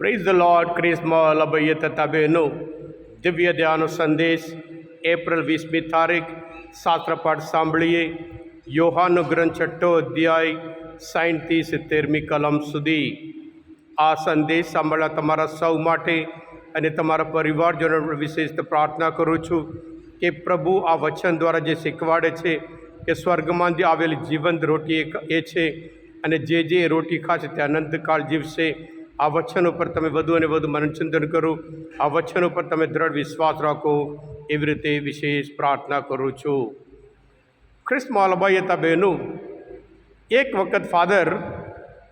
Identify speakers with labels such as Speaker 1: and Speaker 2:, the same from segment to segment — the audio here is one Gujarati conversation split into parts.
Speaker 1: પ્રેઝ ધ લોર્ડ ક્રિસ્મલ અભય તથા બહેનો દિવ્ય ધ્યાનો સંદેશ એપ્રિલ વીસમી તારીખ શાસ્ત્રપાઠ સાંભળીએ યોહાનો ગ્રંથ છઠ્ઠો અધ્યાય સાહીઠથી સિત્તેરમી કલમ સુધી આ સંદેશ સાંભળવા તમારા સૌ માટે અને તમારા પરિવારજનો વિશેષ પ્રાર્થના કરું છું કે પ્રભુ આ વચન દ્વારા જે શીખવાડે છે કે જે આવેલી જીવંત રોટી એ છે અને જે જે રોટી ખાશે તે અનંતકાળ જીવશે આ વચન ઉપર તમે વધુ અને વધુ મનચિંતન કરો. આ વચન ઉપર તમે દ્રઢ વિશ્વાસ રાખો. એવી રીતે વિશેષ પ્રાર્થના કરું છું. ખ્રિસ્ત હતા બહેનો, એક વખત ફાધર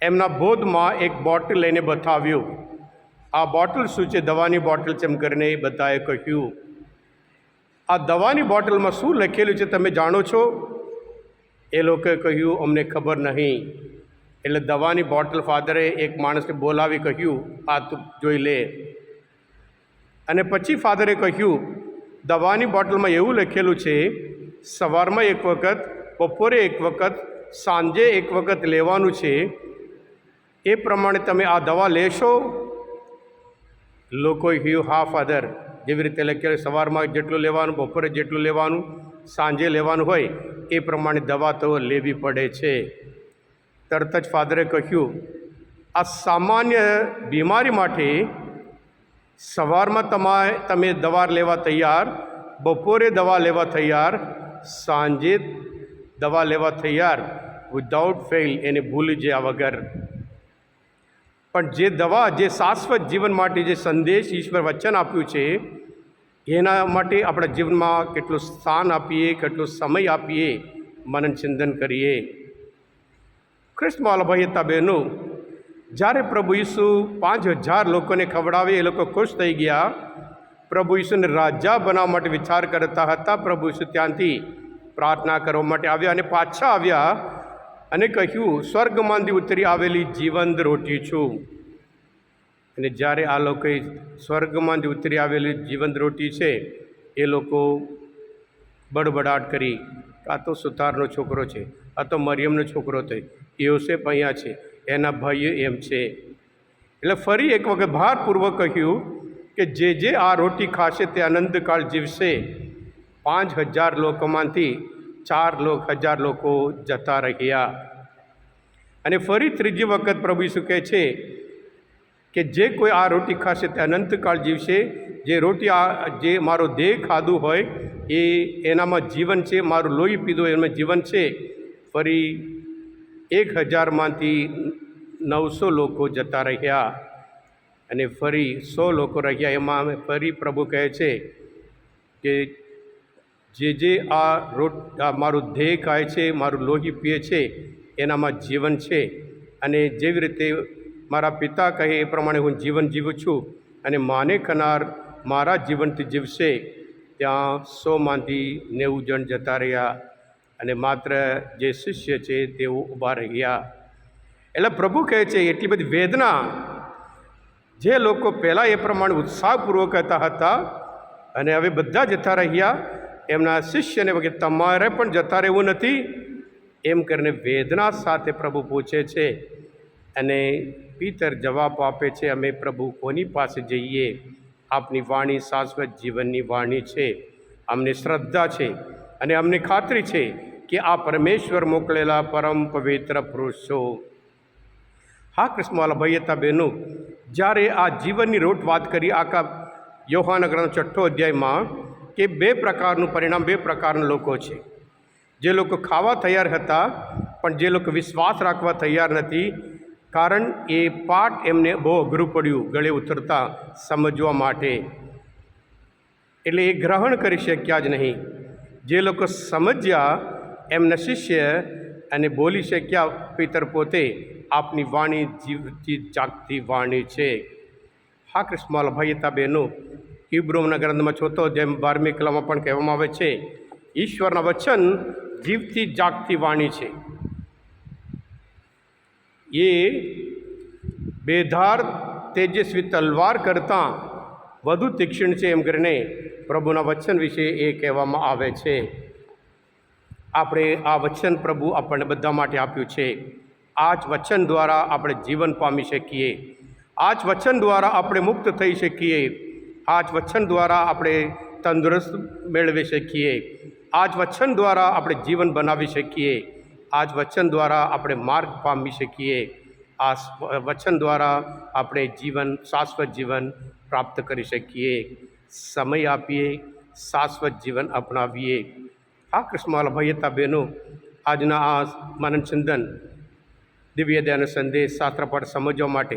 Speaker 1: એમના બોધમાં એક બોટલ લઈને બતાવ્યું. આ બોટલ શું છે? દવાની બોટલ છે એમ કરીને બધાએ કહ્યું. આ દવાની બોટલમાં શું લખેલું છે તમે જાણો છો? એ લોકોએ કહ્યું, અમને ખબર નહીં. એટલે દવાની બોટલ ફાધરે એક માણસને બોલાવી કહ્યું, આ તું જોઈ લે. અને પછી ફાધરે કહ્યું, દવાની બોટલમાં એવું લખેલું છે, સવારમાં એક વખત, બપોરે એક વખત, સાંજે એક વખત લેવાનું છે. એ પ્રમાણે તમે આ દવા લેશો? લોકોએ કહ્યું, હા, ફાધર. જેવી રીતે લખેલું સવારમાં જેટલું લેવાનું, બપોરે જેટલું લેવાનું, સાંજે લેવાનું હોય, એ પ્રમાણે દવા તો લેવી પડે છે. તરત જ ફાધરે કહ્યું, આ સામાન્ય બીમારી માટે સવારમાં તમારે તમે દવા લેવા તૈયાર, બપોરે દવા લેવા તૈયાર, સાંજે દવા લેવા તૈયાર વિધાઉટ ફેલ એને ભૂલી જ્યા વગર. પણ જે દવા, જે શાશ્વત જીવન માટે જે સંદેશ ઈશ્વર વચન આપ્યું છે, એના માટે આપણા જીવનમાં કેટલું સ્થાન આપીએ, કેટલો સમય આપીએ મનન ચિંતન કરીએ. ખ્રિસ્તમાલ ભાઈ હતા બહેનો. જ્યારે પ્રભુ ઈસુ પાંચ હજાર લોકોને ખવડાવે, એ લોકો ખુશ થઈ ગયા. પ્રભુ ઈસુને રાજા બનાવવા માટે વિચાર કરતા હતા. પ્રભુ ઈસુ ત્યાંથી પ્રાર્થના કરવા માટે આવ્યા અને પાછા આવ્યા અને કહ્યું, સ્વર્ગમાંથી ઉતરી આવેલી જીવંત રોટી છું. અને જ્યારે આ લોકોએ સ્વર્ગમાંથી ઉતરી આવેલી જીવંત રોટી છે, એ લોકો બડબડાટ કરી, આ તો સુથારનો છોકરો છે. આ તો મરિયમનો છોકરો છે યોસેફ અહીંયા છે. એના ભાઈઓ એમ છે. એટલે ફરી એક વખત ભારપૂર્વક કહ્યું કે જે જે આ રોટી ખાશે તે અનંતકાળ જીવશે. પાંચ હજાર લોકોમાંથી ચાર લોક હજાર લોકો જતા રહ્યા. અને ફરી ત્રીજી વખત પ્રભુ ઈસુ કહે છે કે જે કોઈ આ રોટી ખાશે તે અનંતકાળ જીવશે. જે રોટી આ, જે મારો દેહ ખાધું હોય એ એનામાં જીવન છે, મારું લોહી પીધું એમાં જીવન છે. ફરી એક હજારમાંથી નવસો લોકો જતા રહ્યા અને ફરી સો લોકો રહ્યા. એમાં અમે ફરી પ્રભુ કહે છે કે જે જે આ રોટ મારું ધ્યેય ખાય છે, મારું લોહી પીએ છે, એનામાં જીવન છે અને જેવી રીતે મારા પિતા કહે એ પ્રમાણે હું જીવન જીવું છું અને માને ખનાર મારા જીવનથી જીવશે, ત્યાં સોમાંથી નેવું જણ જતા રહ્યા. અને માત્ર જે શિષ્ય છે તેઓ ઊભા રહ્યા. એટલે પ્રભુ કહે છે, એટલી બધી વેદના જે લોકો પહેલાં એ પ્રમાણે ઉત્સાહપૂર્વક હતા હતા અને હવે બધા જતા રહ્યા, એમના શિષ્યને વગેરે તમારે પણ જતા રહેવું નથી. એમ કરીને વેદના સાથે પ્રભુ પૂછે છે અને પિતર જવાબ આપે છે, અમે પ્રભુ કોની પાસે જઈએ? આપની વાણી શાશ્વત જીવનની વાણી છે. અમને શ્રદ્ધા છે અને અમને ખાતરી છે. કે આ પરમેશ્વર મોકલેલા પરમ પવિત્ર પુરુષ. છો હા કૃષ્ણવાલા ભાઈ હતા બહેનો જ્યારે આ જીવનની રોટ વાત કરી આખા યૌહાના ગ્રંથ છઠ્ઠો અધ્યાયમાં કે બે પ્રકારનું પરિણામ, બે પ્રકારના લોકો છે. જે લોકો ખાવા તૈયાર હતા, પણ જે લોકો વિશ્વાસ રાખવા તૈયાર નથી, કારણ એ પાઠ એમને બહુ અઘરું પડ્યું, ગળે ઉતરતા સમજવા માટે. એટલે એ ગ્રહણ કરી શક્યા જ નહીં. જે લોકો સમજ્યા એમના શિષ્ય અને બોલી શક્યા પિતર પોતે આપની વાણી જીવતી જાગતી વાણી છે. હા, કૃષ્ણમાલ ભાઈતા બહેનો ઇબ્રોમના ગ્રંથમાં છોતો જેમ બારમી કલામાં પણ કહેવામાં આવે છે, ઈશ્વરના વચન જીવતી જાગતી વાણી છે. એ બેધાર, તેજસ્વી તલવાર કરતાં વધુ તીક્ષ્ણ છે એમ કરીને પ્રભુના વચન વિશે એ કહેવામાં આવે છે. આપણે આ વચન પ્રભુ આપણને બધા માટે આપ્યું છે. આ જ વચન દ્વારા આપણે જીવન પામી શકીએ. આ જ વચન દ્વારા આપણે મુક્ત થઈ શકીએ. આ જ વચન દ્વારા આપણે તંદુરસ્ત મેળવી શકીએ. આ જ વચન દ્વારા આપણે જીવન બનાવી શકીએ. આ જ વચન દ્વારા આપણે માર્ગ પામી શકીએ. આ વચન દ્વારા આપણે જીવન, શાશ્વત જીવન પ્રાપ્ત કરી શકીએ. સમય આપીએ, શાશ્વત જીવન અપનાવીએ. આ કૃષ્ણમાલા ભાઈ બહેનો આજના આ માનન ચિંતન દિવ્ય દયાનો સંદેશ શાસ્ત્રપાઠ સમજવા માટે,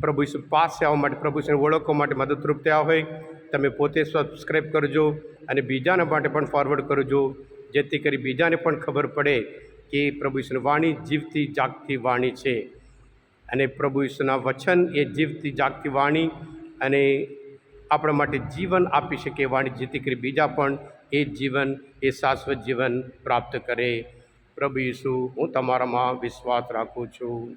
Speaker 1: પ્રભુ ઈસુ પાસે આવવા માટે, પ્રભુ ઈસુને ઓળખવા માટે મદદરૂપ થયા હોય, તમે પોતે સબસ્ક્રાઈબ કરજો અને બીજાના માટે પણ ફોરવર્ડ કરજો, જેથી કરી બીજાને પણ ખબર પડે કે પ્રભુ ઈશ્વરની વાણી જીવતી જાગતી વાણી છે. અને પ્રભુ ઈશ્વરના વચન એ જીવતી જાગતી વાણી અને આપણા માટે જીવન આપી શકે, વાણી જેથી કરી બીજા પણ એ જીવન, એ શાશ્વત જીવન પ્રાપ્ત કરે. પ્રભુ ઈસુ, હું તમારામાં વિશ્વાસ રાખું છું.